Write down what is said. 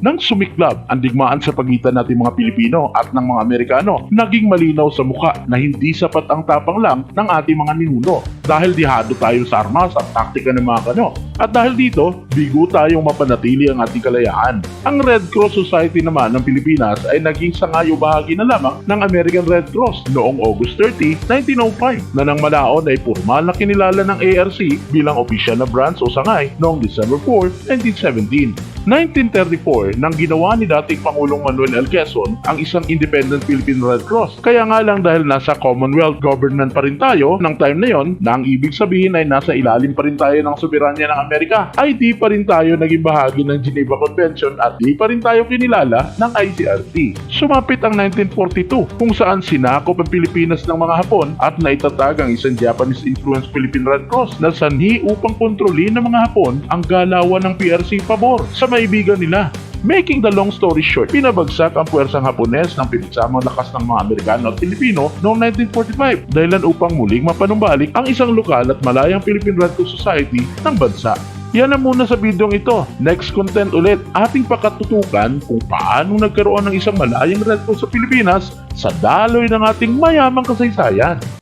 Nang sumiklab ang digmaan sa pagitan nating mga Pilipino at ng mga Amerikano, naging malinaw sa muka na hindi sapat ang tapang lang ng ating mga ninuno dahil dihado tayo sa armas at taktika ng mga kano. At dahil dito, bigo tayong mapanatili ang ating kalayaan. Ang Red Cross Society naman ng Pilipinas ay naging sangayo bahagi na lamang ng American Red Cross noong August 30, 1905 na nang malaon ay formal na kinilala ng ARC bilang opisyal na branch o sangay noong December 4, 1917. 1934 nang ginawa ni dating Pangulong Manuel L. Quezon ang isang independent Philippine Red Cross. Kaya nga lang dahil nasa Commonwealth government pa rin tayo ng time na yon, na ang ibig sabihin ay nasa ilalim pa rin tayo ng soberanya ng Amerika, ay di pa rin tayo naging bahagi ng Geneva Convention at di pa rin tayo kinilala ng ICRT. Sumapit ang 1942 kung saan sinakop ang Pilipinas ng mga Hapon at naitatag ang isang Japanese-influenced Philippine Red Cross na sanhi upang kontrolin ng mga Hapon ang galawan ng PRC pabor sa maibigan nila. Making the long story short, pinabagsak ang puwersang Hapones ng pinagsamang lakas ng mga Amerikano at Pilipino noong 1945 dahilan upang muling mapanumbalik ang isang lokal at malayang Philippine Red Cross Society ng bansa. Yan na muna sa bidyong ito. Next content ulit, ating pakatutukan kung paano nagkaroon ng isang malayang Red Cross sa Pilipinas sa daloy ng ating mayamang kasaysayan.